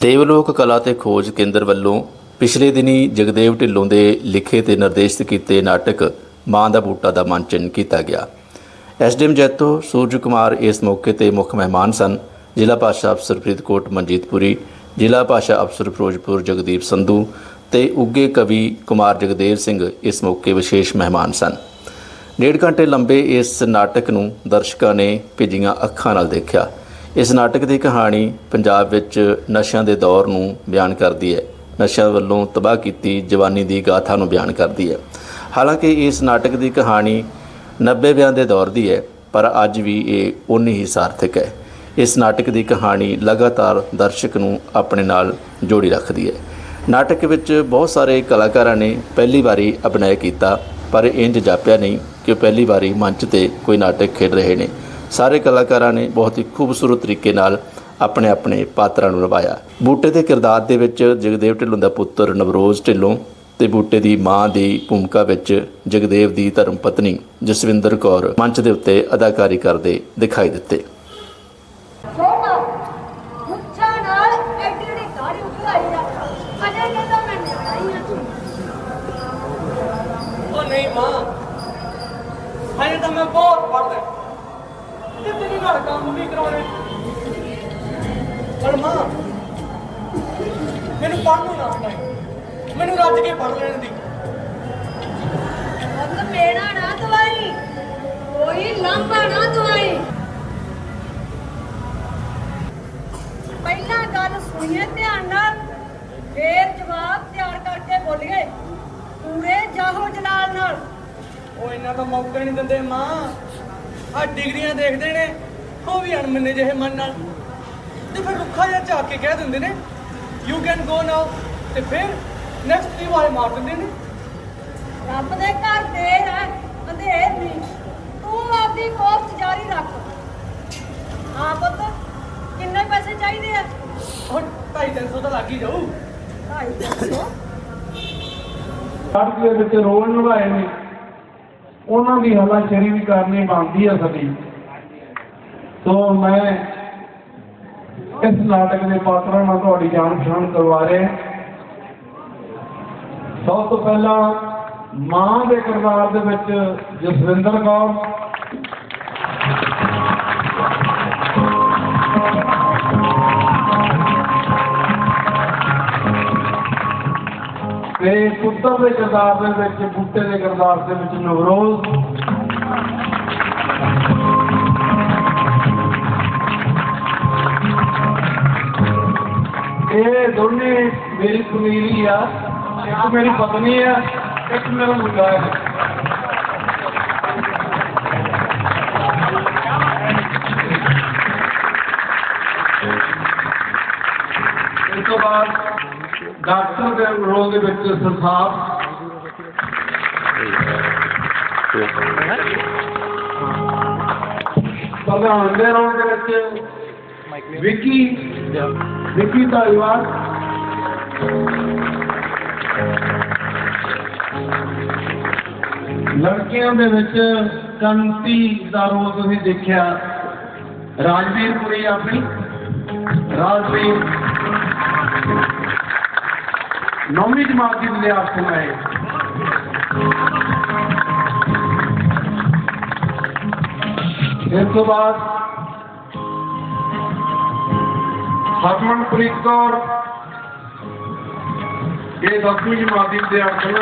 ਦੇਵਲੋਕ ਕਲਾ ਤੇ ਖੋਜ ਕੇਂਦਰ ਵੱਲੋਂ ਪਿਛਲੇ ਦਿਨੀ ਜਗਦੇਵ ਢਿੱਲੋਂ ਦੇ ਲਿਖੇ ਤੇ ਨਿਰਦੇਸ਼ਿਤ ਕੀਤੇ ਨਾਟਕ ਮਾਂ ਦਾ ਬੂਟਾ ਦਾ ਮੰਚਨ ਕੀਤਾ ਗਿਆ। ਐਸਡੀਐਮ ਜੈਤੋ, ਸੂਰਜ ਕੁਮਾਰ ਇਸ ਮੌਕੇ ਤੇ ਮੁੱਖ ਮਹਿਮਾਨ ਸਨ। ਜ਼ਿਲ੍ਹਾ ਭਾਸ਼ਾ ਅਫਸਰ ਫਰੀਦਕੋਟ ਮਨਜੀਤਪੁਰੀ ਜ਼ਿਲ੍ਹਾ ਭਾਸ਼ਾ ਅਫਸਰ ਫਿਰੋਜ਼ਪੁਰ ਜਗਦੀਪ ਸੰਧੂ ਤੇ ਉੱਗੇ ਕਵੀ ਕੁਮਾਰ ਜਗਦੇਵ ਸਿੰਘ ਇਸ ਮੌਕੇ ਵਿਸ਼ੇਸ਼ ਮਹਿਮਾਨ ਸਨ। ਡੇਢ ਘੰਟੇ ਲੰਬੇ ਇਸ ਨਾਟਕ ਨੂੰ ਦਰਸ਼ਕਾਂ ਨੇ ਭਿੱਜੀਆਂ ਅੱਖਾਂ ਨਾਲ ਦੇਖਿਆ। ਇਸ ਨਾਟਕ ਦੀ ਕਹਾਣੀ ਪੰਜਾਬ ਵਿੱਚ ਨਸ਼ਿਆਂ ਦੇ ਦੌਰ ਨੂੰ ਬਿਆਨ ਕਰਦੀ ਹੈ। ਨਸ਼ਿਆਂ ਵੱਲੋਂ ਤਬਾਹ ਕੀਤੀ ਜਵਾਨੀ ਦੀ ਗਾਥਾ ਨੂੰ ਬਿਆਨ ਕਰਦੀ ਹੈ। ਹਾਲਾਂਕਿ ਇਸ ਨਾਟਕ ਦੀ ਕਹਾਣੀ 90 ਵਿਆਂ ਦੇ ਦੌਰ ਦੀ ਹੈ, ਪਰ ਅੱਜ ਵੀ ਇਹ ਉਨੀ ਹੀ ਸਾਰਥਕ ਹੈ। ਇਸ ਨਾਟਕ ਦੀ ਕਹਾਣੀ ਲਗਾਤਾਰ ਦਰਸ਼ਕ ਨੂੰ ਆਪਣੇ ਨਾਲ ਜੋੜੀ ਰੱਖਦੀ ਹੈ। ਨਾਟਕ ਵਿੱਚ ਬਹੁਤ ਸਾਰੇ ਕਲਾਕਾਰਾਂ ਨੇ ਪਹਿਲੀ ਵਾਰੀ ਅਭਿਨੈ ਕੀਤਾ, ਪਰ ਇੰਜ ਜਾਪਿਆ ਨਹੀਂ ਕਿ ਉਹ ਪਹਿਲੀ ਵਾਰੀ ਮੰਚ ਤੇ ਕੋਈ ਨਾਟਕ ਖੇਡ ਰਹੇ ਨੇ। ਸਾਰੇ ਕਲਾਕਾਰਾਂ ਨੇ ਬਹੁਤ ਹੀ ਖੂਬਸੂਰਤ ਤਰੀਕੇ ਨਾਲ ਆਪਣੇ ਆਪਣੇ ਪਾਤਰਾਂ ਨੂੰ ਨਿਭਾਇਆ। ਬੂਟੇ ਦੇ ਕਿਰਦਾਰ ਦੇ ਵਿੱਚ ਜਗਦੇਵ ਢਿੱਲੋਂ ਦਾ ਪੁੱਤਰ ਨਵਰੋਜ਼ ਢਿੱਲੋਂ ਤੇ ਬੂਟੇ ਦੀ ਮਾਂ ਦੀ ਭੂਮਿਕਾ ਵਿੱਚ ਜਗਦੇਵ ਦੀ ਧਰਮ ਪਤਨੀ ਜਸਵਿੰਦਰ ਕੌਰ ਮੰਚ ਦੇ ਉੱਤੇ ਅਦਾਕਾਰੀ ਕਰਦੇ ਦਿਖਾਈ ਦਿੱਤੇ। ਨਹੀਂ ਤਾਂ ਮੈਂ ਬਹੁਤ ਪੜਦਾ ਤੇ ਤੇਰੇ ਨਾਲ ਕੰਮ ਵੀ ਕਰਾਉਣੇ। ਪਰ ਮਾਂ ਮੈਨੂੰ ਪੜ੍ਹਨ ਨੂੰ ਸਿਖਾਈ ਮੈਨੂੰ ਰੱਜ ਕੇ ਪੜ੍ਹ ਲੈਣ ਦੀ। ਬੰਦ ਮੇਰਾ ਨਾ ਦਵਾਈ। ਕੋਈ ਲੰਬਾ ਨਾ ਦਵਾਈ। ਪਹਿਲਾਂ ਗੱਲ ਸੁਣੀਏ ਧਿਆਨ ਨਾਲ। ਫੇਰ ਜਵਾਬ ਤਿਆਰ ਕਰਕੇ ਬੋਲੀਏ। ਪੂਰੇ ਜਾਹੋ ਜਲਾਲ ਨਾਲ। ਉਹ ਇਹਨਾਂ ਦਾ ਮੌਕਾ ਨਹੀਂ ਦਿੰਦੇ ਮਾਂ। ਆ ਡਿਗਰੀਆਂ ਦੇਖਦੇ ਨੇ ਉਹ ਵੀ ਅਣਮੰਨੇ ਜਿਹੇ ਮਨ ਨਾਲ। ਤੇ ਫਿਰ ਰੁੱਖਾ ਜਿਹਾ ਝਾਕ ਕੇ ਕਹਿ ਦਿੰਦੇ ਨੇ ਯੂ ਕੈਨ ਗੋ ਨਾਓ ਤੇ ਫਿਰ ਨੈਕਸਟ ਦੀ ਵਾਲੇ ਮਾਰ ਦਿੰਦੇ ਨੇ। ਰੱਬ ਦੇ ਘਰ ਦੇਰ ਹੈ ਅੰਧੇਰ ਨਹੀਂ। ਤੂੰ ਆਪਦੀ ਕੋਸ਼ਟ ਜਾਰੀ ਰੱਖ। ਹਾਂ ਪੁੱਤ ਕਿੰਨੇ ਪੈਸੇ ਚਾਹੀਦੇ ਆ? ਉਹ 250 ਤਾਂ ਲੱਗ ਹੀ ਜਾਊ। ਢਾਈ ਦੱਸੋ ਨਾਟਕ ਦੇ ਵਿੱਚ ਰੋਲ ਨਿਭਾਏ ਨੇ। ਉਹਨਾਂ ਦੀ ਹਲਾਸ਼ੇਰੀ ਵੀ ਕਰਨੀ ਬਣਦੀ ਹੈ ਸਾਡੀ। ਸੋ ਮੈਂ ਇਸ ਨਾਟਕ ਦੇ ਪਾਤਰਾਂ ਨਾਲ ਤੁਹਾਡੀ ਜਾਣ ਪਛਾਣ ਕਰਵਾ ਰਿਹਾ ਸਭ ਤੋਂ ਪਹਿਲਾਂ ਮਾਂ ਦੇ ਕਿਰਦਾਰ ਦੇ ਵਿੱਚ ਜਸਵਿੰਦਰ ਕੌਰ ਤੇ ਪੁੱਤਰ ਦੇ ਕਿਰਦਾਰ ਦੇ ਵਿੱਚ, ਬੂਟੇ ਦੇ ਕਿਰਦਾਰ ਦੇ ਵਿੱਚ ਨਵਰੋਜ਼। ਇਹ ਦੋਨੇ ਮੇਰੀ ਫੈਮਿਲੀ ਆ, ਇੱਕ ਮੇਰੀ ਪਤਨੀ ਆ, ਇੱਕ ਮੇਰਾ ਮੁੰਡਾ ਹੈ ਇਸ ਤੋਂ ਬਾਅਦ ਡਾਕਟਰ ਦੇ ਰੋਲ ਦੇ ਵਿੱਚ ਸਰਸਾਬ ਪ੍ਰਧਾਨ ਦੇ ਰੋਲ ਦੇ ਵਿੱਚ ਵਿੱਕੀ ਵਿੱਕੀ ਧਾਲੀਵਾਲ। ਲੜਕੀਆਂ ਦੇ ਵਿੱਚ ਕੰਤੀ ਦਾ ਰੋਲ ਤੁਸੀਂ ਦੇਖਿਆ। ਰਾਜਵੀਰ ਪੁਰੀ ਆਪਣੀ। ਰਾਜਵੀਰ। ਨੌਵੀਂ ਜਮਾਤ ਦੀ ਵਿਦਿਆਰਥੀ ਹੈ ਇਸ ਤੋਂ ਬਾਅਦ ਹਰਮਨਪ੍ਰੀਤ ਕੌਰ, ਇਹ ਦਸਵੀਂ ਜਮਾਤ ਦੀ ਵਿਦਿਆਰਥੀ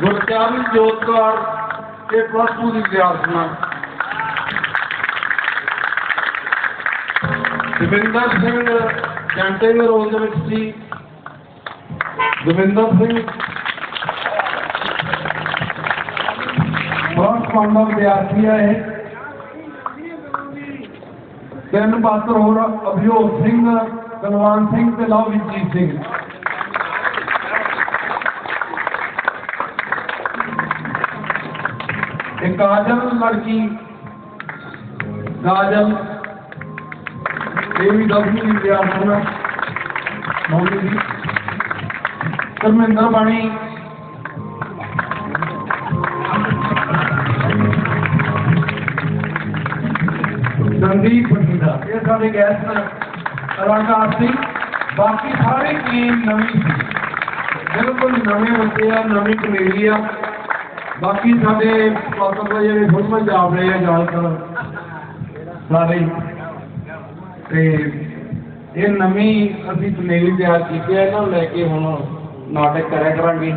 ਗੁਰਚਰਨ ਜੋਤ ਕੌਰ, ਇਹ ਪਲੱਸ 2 ਦੀ ਵਿਦਿਆਰਥੀ ਦਵਿੰਦਰ ਸਿੰਘ ਜੰਟੇ ਦੇ ਰੋਲ ਦੇ ਵਿੱਚ ਸੀ। ਦਵਿੰਦਰ ਸਿੰਘ। ਬਹੁਤ ਕਮਾਂਡਾ ਵਿਦਿਆਰਥੀ ਹੈ ਇਹ। ਤਿੰਨ ਪਾਤਰ ਹੋਰ ਅਭਿਯੋਗ ਸਿੰਘ, ਗਲਵਾਨ ਸਿੰਘ ਤੇ ਲਵਜੀਤ ਸਿੰਘ। ਇੱਕ ਕਾਜਲ ਲੜਕੀ ਕਾਜਲ ਇਹ ਵੀ ਦਸਵੀਂ ਦੀ ਵਿਦਿਆਰਥਣ ਹੈ ਮੌਲੀ ਦੀ ਧਰਮਿੰਦਰ ਬਾਣੀ ਸੰਦੀਪ ਪਟੀਦਾ ਅੱਛਾ ਇਹ ਸਾਡੇ ਗੈਸਟ ਕਲਾਕਾਰ ਸੀ ਬਾਕੀ ਸਾਰੀ ਟੀਮ ਨਵੀਂ ਸੀ ਬਿਲਕੁਲ ਨਵੇਂ ਬੰਦੇ ਆ ਨਵੀਂ ਕਮੇਡੀ ਆ ਬਾਕੀ ਸਾਡੇ ਮਤਲਬ ਜਿਹੜੇ ਫਿਲਮਾਂ ਜਾਪ ਰਹੇ ਆ ਜ਼ਿਆਦਾਤਰ ਸਾਰੇ ਹੀ। ਤੇ ਇਹ ਨਵੀਂ ਅਸੀਂ ਪਨੇਰੀ ਤਿਆਰ ਕੀਤੀ ਹੈ, ਇਹਨਾਂ ਨੂੰ ਲੈ ਕੇ ਹੁਣ ਨਾਟਕ ਕਰਿਆ ਕਰਾਂਗੇ।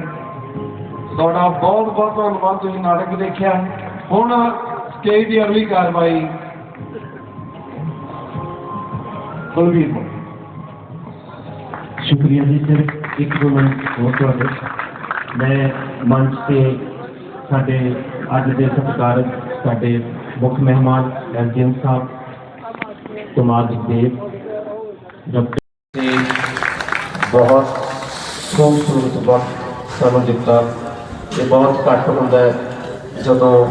ਤੁਹਾਡਾ ਬਹੁਤ ਬਹੁਤ ਧੰਨਵਾਦ, ਤੁਸੀਂ ਨਾਟਕ ਦੇਖਿਆ। ਹੁਣ ਸਟੇਜ ਦੀ ਅਗਲੀ ਕਾਰਵਾਈ। ਕੁਲਵੀਰ ਕੋਲ ਸ਼ੁਕਰੀਆ ਜੀ ਸਰ, ਇੱਕ ਦੋ ਮਿੰਟ ਹੋਰ ਤੁਹਾਡੇ। ਮੈਂ ਮੰਚ ਤੇ ਸਾਡੇ ਅੱਜ ਦੇ ਸਤਿਕਾਰਤ ਸਾਡੇ ਮੁੱਖ ਮਹਿਮਾਨ ਐਸਡੀਐਮ ਸਾਹਿਬ ਕੁਮਾਰ ਜਗਦੇਵ ਡਾਕਟਰ ਬਹੁਤ ਖੂਬਸੂਰਤ ਵਕਤ ਸਾਨੂੰ ਦਿੱਤਾ। ਇਹ ਬਹੁਤ ਘੱਟ ਹੁੰਦਾ ਹੈ ਜਦੋਂ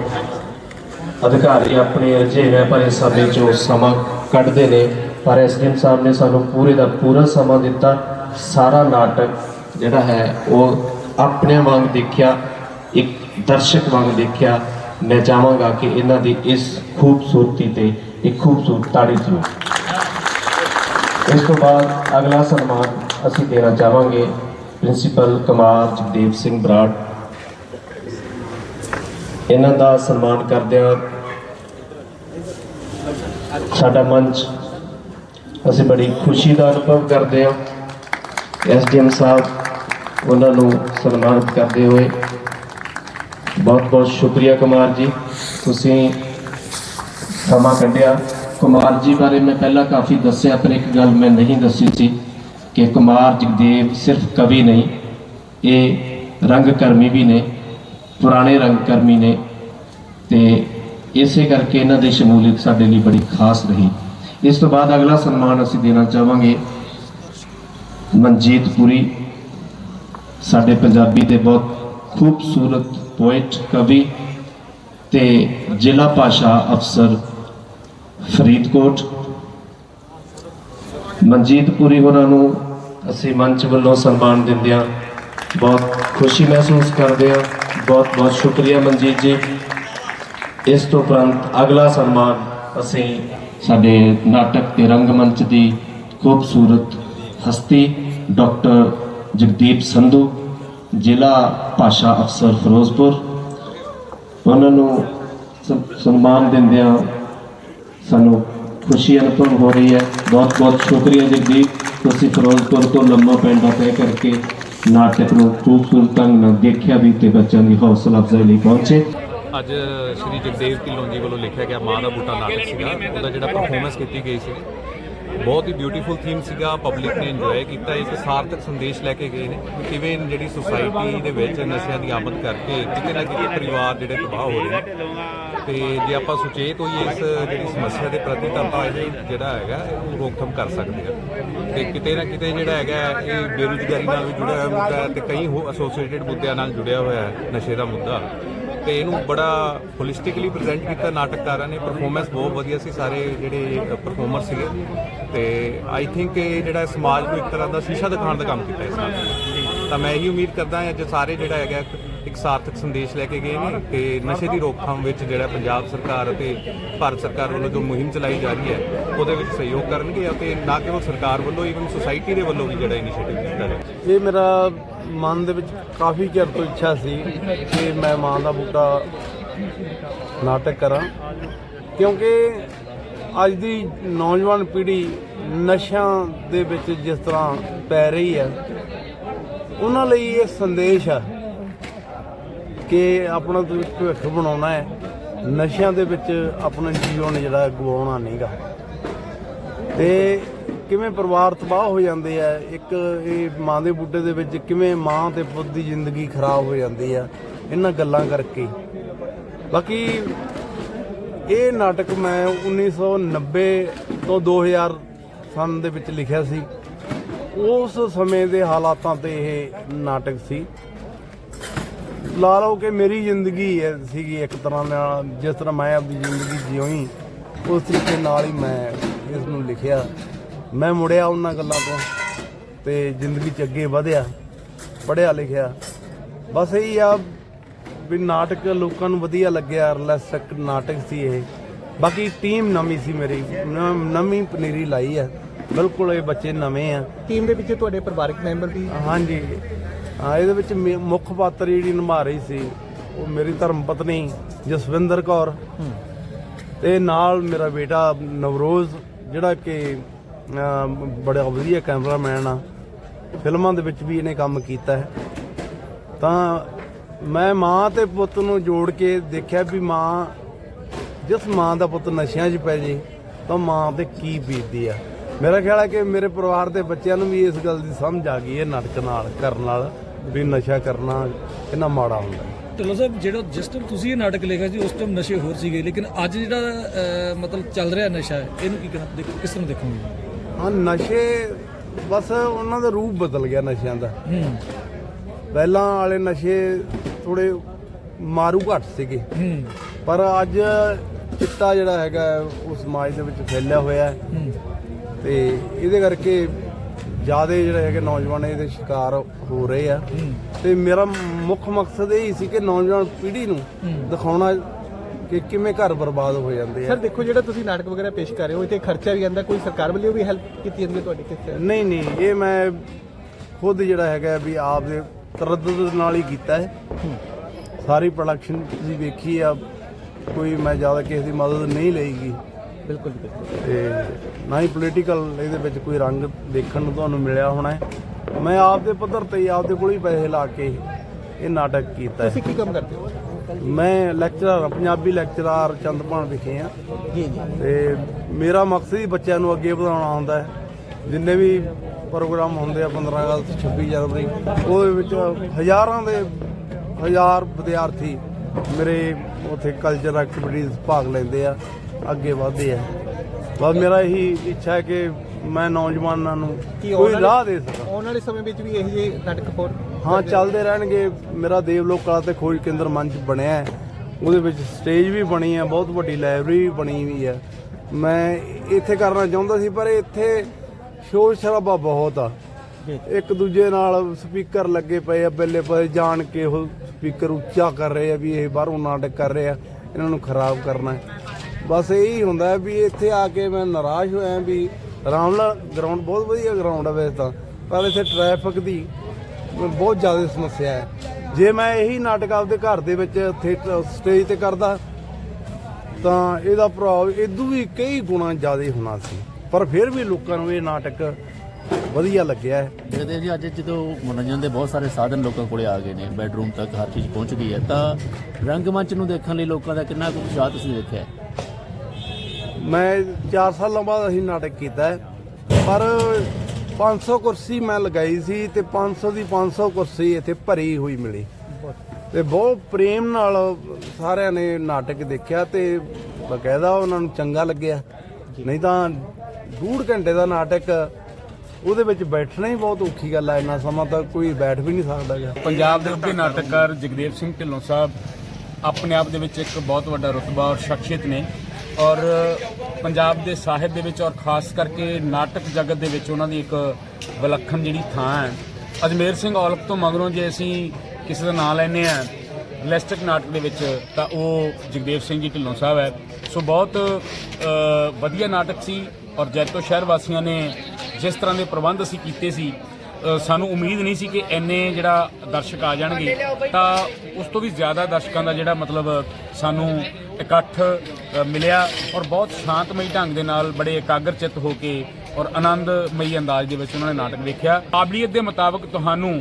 ਅਧਿਕਾਰੀ ਆਪਣੇ ਰੁਝੇਵਿਆਂ ਭਰੇ ਸਮੇਂ ਚੋਂ ਸਮਾਂ ਕੱਢਦੇ ਨੇ, ਪਰ ਐਸਡੀਐਮ ਸਾਹਿਬ ਨੇ ਸਾਨੂੰ ਪੂਰੇ ਦਾ ਪੂਰਾ ਸਮਾਂ ਦਿੱਤਾ। ਸਾਰਾ ਨਾਟਕ ਜਿਹੜਾ ਹੈ, ਉਹ ਆਪਣੇ ਵਾਂਗ ਦੇਖਿਆ, ਇੱਕ ਦਰਸ਼ਕ ਵਾਂਗ ਦੇਖਿਆ। ਮੈਂ ਚਾਹਾਂਗਾ ਕਿ ਇਹਨਾਂ ਦੀ ਇਸ ਖੂਬਸੂਰਤੀ ਤੇ ਇੱਕ ਖੂਬਸੂਰਤ ਤਾੜੀ ਦਿਓ ਇਸ ਤੋਂ ਬਾਅਦ ਅਗਲਾ ਸਨਮਾਨ ਅਸੀਂ ਦੇਣਾ ਚਾਹਾਂਗੇ ਪ੍ਰਿੰਸੀਪਲ ਕੁਮਾਰ ਜਗਦੇਵ ਸਿੰਘ ਬਰਾੜ। ਇਹਨਾਂ ਦਾ ਸਨਮਾਨ ਕਰਦਿਆਂ ਸਾਡਾ ਮੰਚ ਅਸੀਂ ਬੜੀ ਖੁਸ਼ੀ ਦਾ ਅਨੁਭਵ ਕਰਦੇ ਹਾਂ। ਐਸਡੀਐਮ ਸਾਹਿਬ ਉਹਨਾਂ ਨੂੰ ਸਨਮਾਨਿਤ ਕਰਦੇ ਹੋਏ ਬਹੁਤ ਬਹੁਤ ਸ਼ੁਕਰੀਆ ਕੁਮਾਰ ਜੀ। ਤੁਸੀਂ ਸਮਾਂ ਕੱਢਿਆ। ਕੁਮਾਰ ਜੀ ਬਾਰੇ ਮੈਂ ਪਹਿਲਾਂ ਕਾਫੀ ਦੱਸਿਆ, ਪਰ ਇੱਕ ਗੱਲ ਮੈਂ ਨਹੀਂ ਦੱਸੀ ਸੀ ਕਿ ਕੁਮਾਰ ਜਗਦੇਵ ਸਿਰਫ ਕਵੀ ਨਹੀਂ, ਇਹ ਰੰਗਕਰਮੀ ਵੀ ਨੇ, ਪੁਰਾਣੇ ਰੰਗਕਰਮੀ ਨੇ ਤੇ ਇਸੇ ਕਰਕੇ ਇਹਨਾਂ ਦੀ ਸ਼ਮੂਲੀਅਤ ਸਾਡੇ ਲਈ ਬੜੀ ਖਾਸ ਰਹੀ। ਇਸ ਤੋਂ ਬਾਅਦ ਅਗਲਾ ਸਨਮਾਨ ਅਸੀਂ ਦੇਣਾ ਚਾਹਾਂਗੇ ਮਨਜੀਤ ਪੁਰੀ, ਸਾਡੇ ਪੰਜਾਬੀ ਦੇ ਬਹੁਤ ਖੂਬਸੂਰਤ ਪੋਇਟ ਕਵੀ ਤੇ ਜ਼ਿਲ੍ਹਾ ਭਾਸ਼ਾ ਅਫਸਰ ਫਰੀਦਕੋਟ। ਮਨਜੀਤ ਪੁਰੀ ਹੋਰਾਂ ਨੂੰ ਅਸੀਂ ਮੰਚ ਵੱਲੋਂ ਸਨਮਾਨ ਦਿੰਦੇ ਹਾਂ। ਬਹੁਤ ਖੁਸ਼ੀ ਮਹਿਸੂਸ ਕਰਦੇ ਹਾਂ। ਬਹੁਤ ਬਹੁਤ ਸ਼ੁਕਰੀਆ ਮਨਜੀਤ ਜੀ। ਇਸ ਤੋਂ ਉਪਰੰਤ ਅਗਲਾ ਸਨਮਾਨ ਅਸੀਂ ਸਾਡੇ ਨਾਟਕ ਤੇ ਰੰਗਮੰਚ ਦੀ ਖੂਬਸੂਰਤ ਹਸਤੀ ਡਾਕਟਰ ਜਗਦੀਪ ਸੰਧੂ, ਜ਼ਿਲ੍ਹਾ ਭਾਸ਼ਾ ਅਫਸਰ ਫਿਰੋਜ਼ਪੁਰ। ਉਹਨਾਂ ਨੂੰ ਸਨਮਾਨ ਦਿੰਦਿਆਂ ਸਾਨੂੰ ਖੁਸ਼ੀ ਅਨੁਭਵ ਹੋ ਰਹੀ ਹੈ। ਬਹੁਤ ਬਹੁਤ ਸ਼ੁਕਰੀਆ ਜਗਦੀਪ ਤੁਸੀਂ ਫਿਰੋਜ਼ਪੁਰ ਤੋਂ ਲੰਮਾ ਪੈਂਡਾ ਤੈਅ ਕਰਕੇ ਨਾਟਕ ਨੂੰ ਖੂਬਸੂਰਤ ਢੰਗ ਨਾਲ ਦੇਖਿਆ ਵੀ ਤੇ ਬੱਚਿਆਂ ਦੀ ਹੌਸਲਾ ਅਫਜ਼ਾਈ ਲਈ ਪਹੁੰਚੇ। ਅੱਜ ਸ਼੍ਰੀ ਜਗਦੇਵ ਢਿੱਲੋਂ ਜੀ ਵੱਲੋਂ ਲਿਖਿਆ ਗਿਆ ਮਾਂ ਦਾ ਬੂਟਾ ਨਾਟਕ ਸੀਗਾ। ਉਹਦਾ ਜਿਹੜਾ ਪਰਫਾਰਮੈਂਸ ਕੀਤੀ ਗਈ ਸੀ, ਬਹੁਤ ਹੀ ਬਿਊਟੀਫੁਲ ਥੀਮ ਸੀਗਾ। ਪਬਲਿਕ ਨੇ ਇੰਜੋਏ ਕੀਤਾ, ਇੱਕ ਸਾਰਥਕ ਸੰਦੇਸ਼ ਲੈ ਕੇ ਗਏ ਨੇ ਕਿਵੇਂ ਜਿਹੜੀ ਸੁਸਾਇਟੀ ਦੇ ਵਿੱਚ ਨਸ਼ਿਆਂ ਦੀ ਆਮਦ ਕਰਕੇ ਕਿਤੇ ਨਾ ਕਿਤੇ ਪਰਿਵਾਰ ਜਿਹੜੇ ਤਬਾਹ ਹੋ ਰਹੇ ਨੇ ਤੇ ਜੇ ਆਪਾਂ ਸੁਚੇਤ ਹੋਈਏ ਇਸ ਜਿਹੜੀ ਸਮੱਸਿਆ ਦੇ ਪ੍ਰਤੀ, ਤਾਂ ਆਪਾਂ ਇਹ ਜਿਹੜਾ ਹੈਗਾ ਇਹ ਰੋਕਥਾਮ ਕਰ ਸਕਦੇ ਹਾਂ। ਤੇ ਕਿਤੇ ਨਾ ਕਿਤੇ ਜਿਹੜਾ ਹੈਗਾ, ਇਹ ਬੇਰੁਜ਼ਗਾਰੀ ਨਾਲ ਵੀ ਜੁੜਿਆ ਹੋਇਆ ਮੁੱਦਾ ਹੈ ਤੇ ਕਈ ਐਸੋਸੀਏਟਿਡ ਮੁੱਦਿਆਂ ਨਾਲ ਜੁੜਿਆ ਹੋਇਆ ਹੈ, ਨਸ਼ੇ ਦਾ ਮੁੱਦਾ। ਤੇ ਇਹਨੂੰ ਬੜਾ ਹੋਲਿਸਟਿਕਲੀ ਪ੍ਰੈਜ਼ੈਂਟ ਕੀਤਾ, ਨਾਟਕਕਾਰਾਂ ਨੇ। ਪਰਫਾਰਮੈਂਸ ਬਹੁਤ ਵਧੀਆ ਸੀ, ਸਾਰੇ ਜਿਹੜੇ ਪਰਫਾਰਮਰ ਸੀਗੇ। ਤੇ ਆਈ ਥਿੰਕ ਇਹ ਜਿਹੜਾ ਸਮਾਜ ਨੂੰ ਇੱਕ ਤਰ੍ਹਾਂ ਦਾ ਸ਼ੀਸ਼ਾ ਦਿਖਾਉਣ ਦਾ ਕੰਮ ਕੀਤਾ ਇਸ ਨਾਲ। ਤਾਂ ਮੈਂ ਇਹੀ ਉਮੀਦ ਕਰਦਾ ਹਾਂ, ਅੱਜ ਸਾਰੇ ਜਿਹੜਾ ਹੈਗਾ ਇੱਕ ਸਾਰਥਕ ਸੰਦੇਸ਼ ਲੈ ਕੇ ਗਏ ਨੇ ਤੇ ਨਸ਼ੇ ਦੀ ਰੋਕਥਾਮ ਵਿੱਚ ਜਿਹੜਾ ਪੰਜਾਬ ਸਰਕਾਰ ਅਤੇ ਭਾਰਤ ਸਰਕਾਰ ਵੱਲੋਂ ਜੋ ਮੁਹਿੰਮ ਚਲਾਈ ਜਾ ਰਹੀ ਹੈ, ਉਹਦੇ ਵਿੱਚ ਸਹਿਯੋਗ ਕਰਨਗੇ ਅਤੇ ਨਾ ਕੇਵਲ ਸਰਕਾਰ ਵੱਲੋਂ ਈਵਨ ਸੁਸਾਇਟੀ ਦੇ ਵੱਲੋਂ ਵੀ ਜਿਹੜਾ ਇਨੀਸ਼ੀਏਟਿਵ ਕੀਤਾ ਜਾਵੇ ਇਹ ਮੇਰਾ ਮਨ ਦੇ ਵਿੱਚ ਕਾਫੀ ਚਿਰ ਤੋਂ ਇੱਛਾ ਸੀ ਕਿ ਮੈਂ ਮਾਂ ਦਾ ਬੂਟਾ ਨਾਟਕ ਕਰਾਂ, ਕਿਉਂਕਿ ਅੱਜ ਦੀ ਨੌਜਵਾਨ ਪੀੜ੍ਹੀ ਨਸ਼ਿਆਂ ਦੇ ਵਿੱਚ ਜਿਸ ਤਰ੍ਹਾਂ ਪੈ ਰਹੀ ਹੈ, ਉਹਨਾਂ ਲਈ ਇਹ ਸੰਦੇਸ਼ ਆ ਕਿ ਆਪਣਾ ਭਵਿੱਖ ਬਣਾਉਣਾ ਹੈ। ਨਸ਼ਿਆਂ ਦੇ ਵਿੱਚ ਆਪਣਾ ਜੀਵਨ ਜਿਹੜਾ ਗਵਾਉਣਾ ਨਹੀਂਗਾ ਤੇ ਕਿਵੇਂ ਪਰਿਵਾਰ ਤਬਾਹ ਹੋ ਜਾਂਦੇ ਆ, ਇੱਕ ਇਹ ਮਾਂ ਦੇ ਬੂਟੇ ਦੇ ਵਿੱਚ ਕਿਵੇਂ ਮਾਂ ਤੇ ਪੁੱਤ ਦੀ ਜ਼ਿੰਦਗੀ ਖਰਾਬ ਹੋ ਜਾਂਦੀ ਆ, ਇਹਨਾਂ ਗੱਲਾਂ ਕਰਕੇ। ਬਾਕੀ ਇਹ ਨਾਟਕ ਮੈਂ 1990 ਤੋਂ 2000 ਸਨ ਦੇ ਵਿੱਚ ਲਿਖਿਆ ਸੀ। ਉਸ ਸਮੇਂ ਦੇ ਹਾਲਾਤਾਂ ਤੇ ਇਹ ਨਾਟਕ ਸੀ। ਲਾ ਲਓ ਕਿ ਮੇਰੀ ਜ਼ਿੰਦਗੀ ਹੈ ਸੀਗੀ ਇੱਕ ਤਰ੍ਹਾਂ ਨਾਲ ਜਿਸ ਤਰ੍ਹਾਂ ਮੈਂ ਆਪਣੀ ਜ਼ਿੰਦਗੀ ਜਿਉਈ ਉਸ ਤਰੀਕੇ ਨਾਲ ਹੀ ਮੈਂ ਇਸ ਨੂੰ ਲਿਖਿਆ। ਮੈਂ ਮੁੜਿਆ ਉਹਨਾਂ ਗੱਲਾਂ ਤੋਂ ਤੇ ਜ਼ਿੰਦਗੀ 'ਚ ਅੱਗੇ ਵਧਿਆ ਪੜਿਆ ਲਿਖਿਆ। ਬਸ ਇਹੀ ਆ ਵੀ ਨਾਟਕ ਲੋਕਾਂ ਨੂੰ ਵਧੀਆ ਲੱਗਿਆ ਰਿਲੈਕਸਕ ਨਾਟਕ ਸੀ ਇਹ। ਬਾਕੀ ਟੀਮ ਨਵੀਂ ਸੀ ਮੇਰੀ ਨਵੀਂ ਪਨੀਰੀ ਲਾਈ ਹੈ ਬਿਲਕੁਲ ਇਹ ਬੱਚੇ ਨਵੇਂ ਆ। ਟੀਮ ਦੇ ਵਿੱਚ ਤੁਹਾਡੇ ਪਰਿਵਾਰਕ ਮੈਂਬਰ ਵੀ? ਹਾਂਜੀ। ਹਾਂ ਇਹਦੇ ਵਿੱਚ ਮੇ- ਮੁੱਖ ਪਾਤਰ ਜਿਹੜੀ ਨਿਭਾ ਰਹੀ ਸੀ ਉਹ ਮੇਰੀ ਧਰਮ ਪਤਨੀ ਜਸਵਿੰਦਰ ਕੌਰ ਤੇ ਨਾਲ ਮੇਰਾ ਬੇਟਾ ਨਵਰੋਜ਼ ਜਿਹੜਾ ਕਿ ਅਮ, ਬੜਾ ਵਧੀਆ ਕੈਮਰਾਮੈਨ ਆ। ਫਿਲਮਾਂ ਦੇ ਵਿੱਚ ਵੀ ਇਹਨੇ ਕੰਮ ਕੀਤਾ ਹੈ। ਤਾਂ ਮੈਂ ਮਾਂ ਤੇ ਪੁੱਤ ਨੂੰ ਜੋੜ ਕੇ ਦੇਖਿਆ ਵੀ ਮਾਂ ਜਿਸ ਮਾਂ ਦਾ ਪੁੱਤ ਨਸ਼ਿਆਂ 'ਚ ਪੈ ਜੇ ਤਾਂ ਮਾਂ ਤੇ ਕੀ ਬੀਤਦੀ ਆ। ਮੇਰਾ ਖਿਆਲ ਹੈ ਕਿ ਮੇਰੇ ਪਰਿਵਾਰ ਦੇ ਬੱਚਿਆਂ ਨੂੰ ਵੀ ਇਸ ਗੱਲ ਦੀ ਸਮਝ ਆ ਗਈ ਹੈ ਨਾਟਕ ਨਾਲ ਕਰਨ ਨਾਲ। ਵੀ ਨਸ਼ਾ ਕਰਨਾ ਕਿੰਨਾ ਮਾੜਾ ਹੁੰਦਾ। ਹੈ। ਢਿੱਲੋਂ ਸਾਹਿਬ ਜਿਹੜਾ ਜਿਸ ਟਾਈਮ ਤੁਸੀਂ ਇਹ ਨਾਟਕ ਲਿਖਿਆ ਸੀ ਉਸ ਟਾਈਮ ਨਸ਼ੇ ਹੋਰ ਸੀਗੇ ਲੇਕਿਨ ਅੱਜ ਜਿਹੜਾ ਮਤਲਬ ਚੱਲ ਰਿਹਾ ਨਸ਼ਾ ਹੈ ਇਹਨੂੰ ਕੀ ਕਹਿਣਾ ਦੇਖੋ ਕਿਸ ਤਰ੍ਹਾਂ ਦੇਖੋਗੇ? ਹਾਂ ਨਸ਼ੇ ਬਸ ਉਹਨਾਂ ਦਾ ਰੂਪ ਬਦਲ ਗਿਆ ਨਸ਼ਿਆਂ ਦਾ। ਪਹਿਲਾਂ ਵਾਲੇ ਨਸ਼ੇ ਥੋੜੇ ਮਾਰੂ ਘੱਟ ਸੀਗੇ। ਪਰ ਅੱਜ ਚਿੱਟਾ ਜਿਹੜਾ ਹੈਗਾ ਉਹ ਸਮਾਜ ਦੇ ਵਿੱਚ ਫੈਲਿਆ ਹੋਇਆ ਹੂੰ। ਤੇ ਇਹਦੇ ਕਰਕੇ ਜ਼ਿਆਦਾ ਜਿਹੜੇ ਹੈਗੇ ਨੌਜਵਾਨ ਇਹਦੇ ਸ਼ਿਕਾਰ ਹੋ ਰਹੇ ਆ। ਤੇ ਮੇਰਾ ਮੁੱਖ ਮਕਸਦ ਇਹ ਹੀ ਸੀ ਕਿ ਨੌਜਵਾਨ ਪੀੜ੍ਹੀ ਨੂੰ ਦਿਖਾਉਣਾ ਕਿ ਕਿਵੇਂ ਘਰ ਬਰਬਾਦ ਹੋ ਜਾਂਦੇ ਸਰ ਆ ਦੇਖੋ ਜਿਹੜਾ ਤੁਸੀਂ ਨਾਟਕ ਵਗੈਰਾ ਪੇਸ਼ ਕਰ ਰਹੇ ਹੋ ਇੱਥੇ ਖਰਚਾ ਵੀ ਆਂਦਾ ਕੋਈ ਸਰਕਾਰ ਵੱਲੋਂ ਵੀ ਹੈਲਪ ਕੀਤੀ ਜਾਂਦੀ ਹੈ ਤੁਹਾਡੀ ਕਿਸ ਨਹੀਂ ਨਹੀਂ ਇਹ ਮੈਂ ਖੁਦ ਜਿਹੜਾ ਹੈਗਾ ਵੀ ਆਪ ਦੇ ਤਰੱਦਦ ਨਾਲ ਹੀ ਕੀਤਾ ਹੈ। ਸਾਰੀ ਪ੍ਰੋਡਕਸ਼ਨ ਤੁਸੀਂ ਵੇਖੀ ਆ ਕੋਈ ਮੈਂ ਜ਼ਿਆਦਾ ਕਿਸੇ ਦੀ ਮਦਦ ਨਹੀਂ ਲਈਗੀ। ਬਿਲਕੁਲ ਬਿਲਕੁਲ। ਤੇ ਨਾ ਹੀ ਪੋਲੀਟੀਕਲ ਇਹਦੇ ਵਿੱਚ ਕੋਈ ਰੰਗ ਦੇਖਣ ਨੂੰ ਤੁਹਾਨੂੰ ਮਿਲਿਆ ਹੋਣਾ ਹੈ। ਮੈਂ ਆਪ ਦੇ ਪੱਧਰ ਤੇ ਹੀ ਆਪ ਦੇ ਕੋਲ ਹੀ ਪੈਸੇ ਲਾ ਕੇ ਇਹ ਨਾਟਕ ਕੀਤਾ ਹੈ। ਤੁਸੀਂ ਕੀ ਕੰਮ ਕਰਦੇ ਹੋ? ਮੈਂ ਲੈਕਚਰਰ ਪੰਜਾਬੀ ਲੈਕਚਰਰ ਚੰਦਪਾਣ ਵਿਖੇ ਆ ਜੀ ਜੀ। ਤੇ ਮੇਰਾ ਮਕਸਦ ਹੀ ਬੱਚਿਆਂ ਨੂੰ ਅੱਗੇ ਵਧਾਉਣਾ ਹੁੰਦਾ ਹੈ। ਜਿੰਨੇ ਵੀ ਪ੍ਰੋਗਰਾਮ ਹੁੰਦੇ ਆ 15 ਅਗਸਤ 26 ਜਨਵਰੀ ਉਹਦੇ ਵਿੱਚ ਹਜ਼ਾਰਾਂ ਦੇ ਹਜ਼ਾਰ ਵਿਦਿਆਰਥੀ ਮੇਰੇ ਉਥੇ ਕਲਚਰ ਐਕਟੀਵਿਟੀਜ਼ ਭਾਗ ਲੈਂਦੇ ਆ। ਅੱਗੇ ਵਧਦੇ ਆ। ਬਸ ਮੇਰਾ ਇਹੀ ਇੱਛਾ ਹੈ ਕਿ ਮੈਂ ਨੌਜਵਾਨਾਂ ਨੂੰ ਕੀ ਆਉਣ ਕੋਈ ਵਾਲੇ- ਰਾਹ ਦੇ ਸਕਾਂ। ਆਉਣ ਵਾਲੇ ਸਮੇਂ ਵਿੱਚ ਵੀ ਇਹੋ ਜਿਹੇ ਨਾਟਕ ਹੋਰ ਹਾਂ ਚੱਲਦੇ ਰਹਿਣਗੇ। ਮੇਰਾ ਦੇਵਲੋਕ ਕਲਾ ਤੇ ਖੋਜ ਕੇਂਦਰ ਮੰਚ ਬਣਿਆ ਹੈ। ਉਹਦੇ ਵਿੱਚ ਸਟੇਜ ਵੀ ਬਣੀ ਹੈ ਬਹੁਤ ਵੱਡੀ ਲਾਇਬ੍ਰੇਰੀ ਵੀ ਬਣੀ ਹੋਈ ਹੈ। ਮੈਂ ਇੱਥੇ ਕਰਨਾ ਚਾਹੁੰਦਾ ਸੀ ਪਰ ਇੱਥੇ ਸ਼ੋਰ ਸ਼ਰਾਬਾ ਬਹੁਤ ਆ। ਇੱਕ ਦੂਜੇ ਨਾਲ ਸਪੀਕਰ ਲੱਗੇ ਪਏ ਆ ਬੱਲੇ ਪਏ ਜਾਣ ਕੇ ਉਹ ਸਪੀਕਰ ਉੱਚਾ ਕਰ ਰਹੇ ਆ ਵੀ ਇਹ ਬਾਹਰੋਂ ਨਾਟਕ ਕਰ ਰਹੇ ਆ ਇਹਨਾਂ ਨੂੰ ਖਰਾਬ ਕਰਨਾ ਹੈ। ਬਸ ਇਹੀ ਹੁੰਦਾ ਵੀ ਇੱਥੇ ਆ ਕੇ ਮੈਂ ਨਿਰਾਸ਼ ਹੋਇਆ ਵੀ ਰਾਮਲਾ ਗਰਾਊਂਡ ਬਹੁਤ ਵਧੀਆ ਗਰਾਊਂਡ ਹੈ ਵੈਸੇ ਤਾਂ, ਪਰ ਇੱਥੇ ਟ੍ਰੈਫਿਕ ਦੀ ਬਹੁਤ ਜ਼ਿਆਦਾ ਸਮੱਸਿਆ ਹੈ। ਜੇ ਮੈਂ ਇਹੀ ਨਾਟਕ ਆਪਦੇ ਘਰ ਦੇ ਵਿੱਚ ਥੀਏਟਰ ਸਟੇਜ ਤੇ ਕਰਦਾ, ਤਾਂ ਇਹਦਾ ਪ੍ਰਭਾਵ ਇਦੋਂ ਵੀ ਕਈ ਗੁਣਾ ਜ਼ਿਆਦਾ ਹੋਣਾ ਸੀ। ਪਰ ਫਿਰ ਵੀ ਲੋਕਾਂ ਨੂੰ ਇਹ ਨਾਟਕ ਵਧੀਆ ਲੱਗਿਆ ਹੈ। ਜਗਦੇਵ ਜੀ, ਅੱਜ ਜਦੋਂ ਮਨੋਰੰਜਨ ਦੇ ਬਹੁਤ ਸਾਰੇ ਸਾਧਨ ਲੋਕਾਂ ਕੋਲੇ ਆ ਗਏ ਨੇ ਬੈਡਰੂਮ ਤੱਕ ਹਰ ਚੀਜ਼ ਪਹੁੰਚ ਗਈ ਹੈ, ਤਾਂ ਰੰਗਮੰਚ ਨੂੰ ਦੇਖਣ ਲਈ ਲੋਕਾਂ ਦਾ ਕਿੰਨਾ ਕੁ ਉਤਸ਼ਾਹ ਤੁਸੀਂ ਦੇਖਿਆ ਮੈਂ 4 ਸਾਲਾਂ ਬਾਅਦ ਅਸੀਂ ਨਾਟਕ ਕੀਤਾ ਹੈ। ਪਰ 500 ਕੁਰਸੀ ਮੈਂ ਲਗਾਈ ਸੀ ਤੇ 500 ਦੀ 500 ਕੁਰਸੀ ਇੱਥੇ ਭਰੀ ਹੋਈ ਮਿਲੀ। ਤੇ ਬਹੁਤ ਪ੍ਰੇਮ ਨਾਲ ਸਾਰਿਆਂ ਨੇ ਨਾਟਕ ਦੇਖਿਆ ਤੇ ਬਕਾਇਦਾ ਉਹਨਾਂ ਨੂੰ ਚੰਗਾ ਲੱਗਿਆ। ਨਹੀਂ ਤਾਂ ਡੂਢ ਘੰਟੇ ਦਾ ਨਾਟਕ ਉਹਦੇ ਵਿੱਚ ਬੈਠਣਾ ਹੀ ਬਹੁਤ ਔਖੀ ਗੱਲ ਹੈ ਇੰਨਾ ਸਮਾਂ ਤਾਂ ਕੋਈ ਬੈਠ ਵੀ ਨਹੀਂ ਸਕਦਾ ਗਾ। ਪੰਜਾਬ ਦੇ ਉੱਘੇ ਨਾਟਕਕਾਰ ਜਗਦੇਵ ਸਿੰਘ ਢਿੱਲੋਂ ਸਾਹਿਬ ਆਪਣੇ ਆਪ ਦੇ ਵਿੱਚ ਇੱਕ ਬਹੁਤ ਵੱਡਾ ਰੁਤਬਾ ਔਰ ਸ਼ਖਸੀਅਤ ਨੇ ਔਰ ਪੰਜਾਬ ਦੇ ਸਾਹਿਤ ਦੇ ਵਿੱਚ ਔਰ ਖਾਸ ਕਰਕੇ ਨਾਟਕ ਜਗਤ ਦੇ ਵਿੱਚ ਉਹਨਾਂ ਦੀ ਇੱਕ ਵਿਲੱਖਣ ਜਿਹੜੀ ਥਾਂ ਹੈ। ਅਜਮੇਰ ਸਿੰਘ ਔਲਖ ਤੋਂ ਮਗਰੋਂ ਜੇ ਅਸੀਂ ਕਿਸੇ ਦਾ ਨਾਂ ਲੈਨੇ ਆ ਰਿਲੈਸਟਿਕ ਨਾਟਕ ਦੇ ਵਿੱਚ, ਤਾਂ ਉਹ ਜਗਦੇਵ ਸਿੰਘ ਜੀ ਢਿੱਲੋਂ ਸਾਹਿਬ ਹੈ। ਸੋ ਬਹੁਤ ਵਧੀਆ ਨਾਟਕ ਸੀ ਔਰ ਜੈਤੋ ਸ਼ਹਿਰ ਵਾਸੀਆਂ ਨੇ ਜਿਸ ਤਰ੍ਹਾਂ ਦੇ ਪ੍ਰਬੰਧ ਅਸੀਂ ਕੀਤੇ ਸੀ ਸਾਨੂੰ ਉਮੀਦ ਨਹੀਂ ਸੀ ਕਿ ਇੰਨੇ ਜਿਹੜਾ ਦਰਸ਼ਕ ਆ ਜਾਣਗੇ। ਤਾਂ ਉਸ ਤੋਂ ਵੀ ਜ਼ਿਆਦਾ ਦਰਸ਼ਕਾਂ ਦਾ ਜਿਹੜਾ ਮਤਲਬ ਸਾਨੂੰ ਇਕੱਠ ਮਿਲਿਆ ਔਰ ਬਹੁਤ ਸ਼ਾਂਤਮਈ ਢੰਗ ਦੇ ਨਾਲ ਬੜੇ ਇਕਾਗਰਚਿੱਤ ਹੋ ਕੇ ਔਰ ਆਨੰਦਮਈ ਅੰਦਾਜ਼ ਦੇ ਵਿੱਚ ਉਹਨਾਂ ਨੇ ਨਾਟਕ ਵੇਖਿਆ। ਕਾਬਲੀਅਤ ਦੇ ਮੁਤਾਬਕ ਤੁਹਾਨੂੰ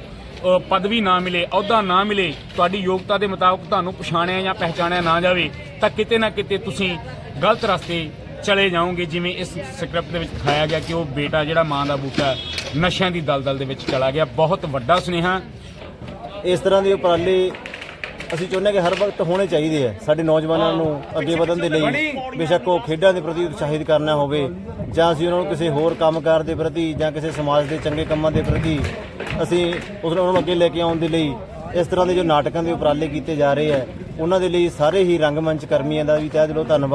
ਪਦਵੀ ਨਾ ਮਿਲੇ, ਅਹੁਦਾ ਨਾ ਮਿਲੇ, ਤੁਹਾਡੀ ਯੋਗਤਾ ਦੇ ਮੁਤਾਬਕ ਤੁਹਾਨੂੰ ਪਛਾਣਿਆ ਜਾਂ ਪਹਿਚਾਣਿਆ ਨਾ ਜਾਵੇ, ਤਾਂ ਕਿਤੇ ਨਾ ਕਿਤੇ ਤੁਸੀਂ ਗਲਤ ਰਸਤੇ ਚਲੇ ਜਾਓਗੇ ਜਿਵੇਂ ਇਸ ਸਕ੍ਰਿਪਟ ਦੇ ਵਿੱਚ ਦਿਖਾਇਆ ਗਿਆ ਕਿ ਉਹ ਬੇਟਾ ਜਿਹੜਾ ਮਾਂ ਦਾ ਬੂਟਾ ਨਸ਼ਿਆਂ ਦੀ ਦਲਦਲ ਦੇ ਵਿੱਚ ਚਲਾ ਗਿਆ। ਬਹੁਤ ਵੱਡਾ ਸੁਨੇਹਾ। ਇਸ ਤਰ੍ਹਾਂ ਦੇ ਉਪਰਾਲੇ ਅਸੀਂ ਚਾਹੁੰਦੇ ਹਾਂ ਕਿ ਹਰ ਵਕਤ ਹੋਣੇ ਚਾਹੀਦੇ ਆ। ਸਾਡੇ ਨੌਜਵਾਨਾਂ ਨੂੰ ਅੱਗੇ ਵਧਣ ਦੇ ਲਈ ਬੇਸ਼ੱਕ ਉਹ ਖੇਡਾਂ ਦੇ ਪ੍ਰਤੀ ਉਤਸ਼ਾਹਿਤ ਕਰਨਾ ਹੋਵੇ ਜਾਂ ਅਸੀਂ ਉਹਨਾਂ ਨੂੰ ਕਿਸੇ ਹੋਰ ਕੰਮਕਾਰ ਦੇ ਪ੍ਰਤੀ ਜਾਂ ਕਿਸੇ ਸਮਾਜ ਦੇ ਚੰਗੇ ਕੰਮਾਂ ਦੇ ਪ੍ਰਤੀ ਅਸੀਂ ਉਸ ਨੂੰ ਉਹਨਾਂ ਨੂੰ ਅੱਗੇ ਲੈ ਕੇ ਆਉਣ ਦੇ ਲਈ ਇਸ ਤਰ੍ਹਾਂ ਦੇ ਜੋ ਨਾਟਕਾਂ ਦੇ ਉਪਰਾਲੇ ਕੀਤੇ ਜਾ ਰਹੇ ਆ ਉਹਨਾਂ ਦੇ ਲਈ ਸਾਰੇ ਹੀ ਰੰਗਮੰਚ ਕਰਮੀਆਂ ਦਾ ਵੀ ਤਹਿ ਦਿਲੋਂ ਧੰਨਵਾਦ।